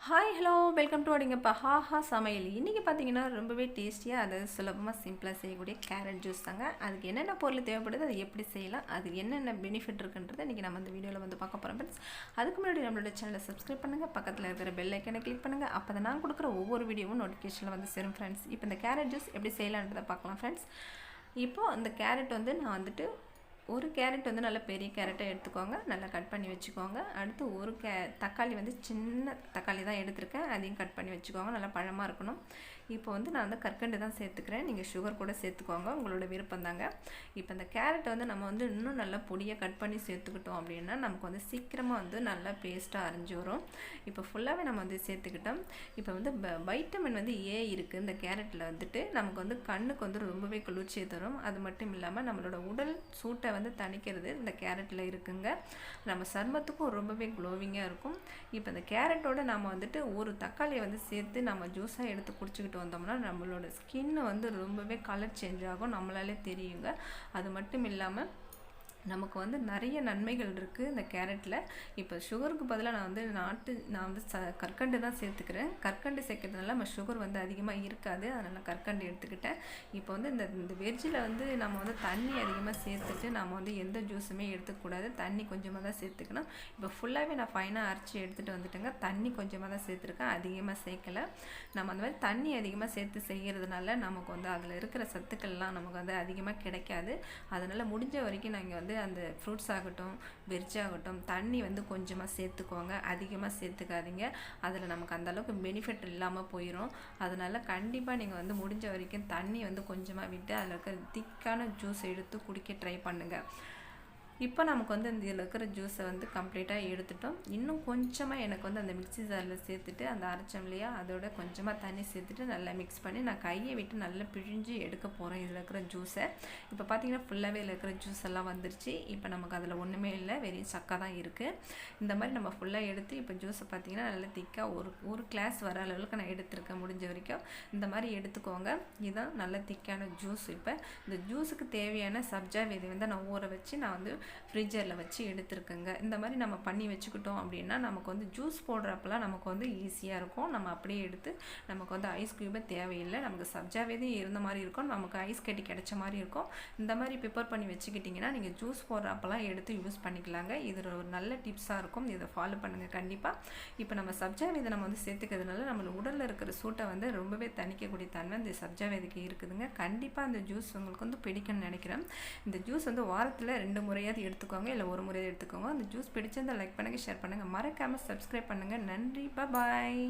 Hi hello welcome to அடிங்கப்பா ஹாஹா சமையல். இன்றைக்கி பார்த்தீங்கன்னா ரொம்பவே டேஸ்டியாக அதாவது சுலபமாக சிம்பிளாக செய்யக்கூடிய கேரட் ஜூஸ் தாங்க. அதுக்கு என்னென்ன பொருள் தேவைப்படுது அது எப்படி செய்யலாம் அது என்னென்ன பெனிஃபிட் இருக்குன்றதை இன்றைக்கி நம்ம அந்த வீடியோவில் வந்து பார்க்க போகிறோம் ஃப்ரெண்ட்ஸ் அதுக்கு முன்னாடி நம்மளோட சேனலை சப்ஸ்கிரைப் பண்ணுங்கள் பக்கத்தில் இருக்கிற பெல் ஐக்கனை கிளிக் பண்ணுங்கள் அப்போ தான் நான் கொடுக்குற ஒவ்வொரு வீடியோவும் நோட்டிஃபிகேஷனில் வந்து சேரும் ஃப்ரெண்ட்ஸ் இப்போ இந்த கேரட் ஜூஸ் எப்படி செய்யலான்றதை பார்க்கலாம் ஃப்ரெண்ட்ஸ் இப்போது அந்த கேரட் வந்து நான் வந்துட்டு ஒரு கேரட் வந்து நல்ல பெரிய கேரட்டை எடுத்துக்கோங்க. நல்லா கட் பண்ணி வச்சுக்கோங்க. அடுத்து ஒரு கே தக்காளி வந்து சின்ன தக்காளி தான் எடுத்திருக்கேன். அதையும் கட் பண்ணி வச்சுக்கோங்க. நல்லா பழமாக இருக்கணும். இப்போ வந்து நான் வந்து கற்கண்டு தான் சேர்த்துக்கிறேன். நீங்கள் சுகர் கூட சேர்த்துக்கோங்க. உங்களோட விருப்பம் தாங்க. இப்போ இந்த கேரட்டை வந்து நம்ம வந்து இன்னும் நல்லா பொடியாக கட் பண்ணி சேர்த்துக்கிட்டோம் அப்படின்னா நமக்கு வந்து சீக்கிரமாக வந்து நல்லா பேஸ்ட்டாக அரைஞ்சி வரும். இப்போ ஃபுல்லாகவே நம்ம வந்து சேர்த்துக்கிட்டோம். இப்போ வந்து வைட்டமின் வந்து ஏ இருக்குது இந்த கேரட்டில் வந்துட்டு நமக்கு வந்து கண்ணுக்கு வந்து ரொம்பவே குளிர்ச்சியை தரும். அது மட்டும் இல்லாமல் நம்மளோட உடல் சூட்டை வந்து தணிக்கிறது இந்த கேரட்டில் இருக்குங்க. நம்ம சர்மத்துக்கும் ரொம்பவே க்ளோவிங்காக இருக்கும். இப்போ இந்த கேரட்டோட நம்ம வந்துட்டு ஒரு தக்காளியை வந்து சேர்த்து நம்ம ஜூஸாக எடுத்து குடிச்சிக்கிட்டு வந்தோம்னா நம்மளோட ஸ்கின்னு வந்து ரொம்பவே கலர் சேஞ்ச் ஆகும் நம்மளாலே தெரியுங்க. அது மட்டும் இல்லாமல் நமக்கு வந்து நிறைய நன்மைகள் இருக்குது இந்த கேரட்டில் இப்போ சுகருக்கு பதிலாக நான் வந்து நாட்டு நான் வந்து ச கற்கண்டு தான் சேர்த்துக்கிறேன். கற்கண்டு சேர்க்கறதுனால நம்ம சுகர் வந்து அதிகமாக இருக்காது. அதனால் கற்கண்டு எடுத்துக்கிட்டேன். இப்போ வந்து இந்த இந்த வெஜ்ஜில் வந்து நம்ம வந்து தண்ணி அதிகமாக சேர்த்துட்டு நம்ம வந்து எந்த ஜூஸுமே எடுத்துக்கூடாது தண்ணி கொஞ்சமாக தான் சேர்த்துக்கணும். இப்போ ஃபுல்லாகவே நான் ஃபைனாக அரைச்சி எடுத்துகிட்டு வந்துட்டேங்க. தண்ணி கொஞ்சமாக தான் சேர்த்துருக்கேன். அதிகமாக சேர்க்கலை. நம்ம அந்த மாதிரி தண்ணி அதிகமாக சேர்த்து செய்கிறதுனால நமக்கு வந்து அதில் இருக்கிற சத்துக்கள்லாம் நமக்கு வந்து அதிகமாக கிடைக்காது. அதனால் முடிஞ்ச வரைக்கும் நாங்கள் வந்து வந்து அந்த ஃப்ரூட்ஸ் ஆகட்டும் வெஜ் ஆகட்டும் தண்ணி வந்து கொஞ்சமாக சேர்த்துக்கோங்க. அதிகமாக சேர்த்துக்காதீங்க. அதில் நமக்கு அந்தளவுக்கு பெனிஃபிட் இல்லாமல் போயிடும் அதனால் கண்டிப்பாக நீங்கள் வந்து முடிஞ்ச வரைக்கும் தண்ணி வந்து கொஞ்சமாக விட்டு அதில் இருக்கிற திக்கான ஜூஸ் எடுத்து குடிக்க ட்ரை பண்ணுங்கள் இப்போ நமக்கு வந்து இந்த இதில் இருக்கிற ஜூஸை வந்து கம்ப்ளீட்டாக எடுத்துட்டோம். இன்னும் கொஞ்சமாக எனக்கு வந்து அந்த மிக்சி ஜாரில் சேர்த்துட்டு அந்த அரைச்சம் இல்லையா அதோட கொஞ்சமாக தண்ணி சேர்த்துட்டு நல்லா மிக்ஸ் பண்ணி நான் கையை விட்டு நல்லா பிழிஞ்சு எடுக்க போகிறேன் இதில் இருக்கிற ஜூஸை இப்போ பார்த்தீங்கன்னா ஃபுல்லாகவே இதில் இருக்கிற ஜூஸ் எல்லாம் வந்துருச்சு. இப்போ நமக்கு அதில் ஒன்றுமே இல்லை வெறும் சக்கா தான் இருக்குது இந்த மாதிரி நம்ம ஃபுல்லாக எடுத்து இப்போ ஜூஸை பார்த்தீங்கன்னா நல்லா திக்காக ஒரு ஒரு கிளாஸ் வர அளவுக்கு நான் எடுத்துருக்கேன் முடிஞ்ச வரைக்கும். இந்த மாதிரி எடுத்துக்கோங்க. இதுதான் நல்ல திக்கான ஜூஸ் இப்போ இந்த ஜூஸுக்கு தேவையான சப்ஜா விதை வந்து நான் ஊற வச்சு நான் வந்து ஃப்ரிட்ஜரில் வச்சு எடுத்துருக்குங்க. இந்த மாதிரி நம்ம பண்ணி வச்சுக்கிட்டோம் அப்படின்னா நமக்கு வந்து ஜூஸ் போடுறப்பெல்லாம் நமக்கு வந்து ஈஸியாக இருக்கும். நம்ம அப்படியே எடுத்து நமக்கு வந்து ஐஸ் க்யூபே தேவையில்லை. நமக்கு சப்ஜாவேதே இருந்த மாதிரி இருக்கும். நமக்கு ஐஸ் கட்டி கிடைச்ச மாதிரி இருக்கும். இந்த மாதிரி ப்ரிப்பேர் பண்ணி வச்சுக்கிட்டிங்கன்னா நீங்கள் ஜூஸ் போடுறப்பெல்லாம் எடுத்து யூஸ் பண்ணிக்கலாங்க. இது ஒரு நல்ல டிப்ஸாக இருக்கும். இதை ஃபாலோ பண்ணுங்கள் கண்டிப்பாக இப்போ நம்ம சப்ஜாவேதை நம்ம வந்து சேர்த்துக்கிறதுனால நம்ம உடலில் இருக்கிற சூட்டை வந்து ரொம்பவே தணிக்கக்கூடிய தன்மை இந்த சப்ஜாவேதிக்கு இருக்குதுங்க. கண்டிப்பாக அந்த ஜூஸ் உங்களுக்கு வந்து பிடிக்கும்னு நினைக்கிறேன். இந்த ஜூஸ் வந்து வாரத்தில் ரெண்டு முறையாவது எடுத்துக்கோங்க இல்லை ஒரு முறை எடுத்துக்கோங்க. அந்த ஜூஸ் பிடிச்சிருந்தால் லைக் பண்ணுங்கள் ஷேர் பண்ணுங்கள் மறக்காமல் சப்ஸ்கிரைப் பண்ணுங்கள் நன்றி. பாய்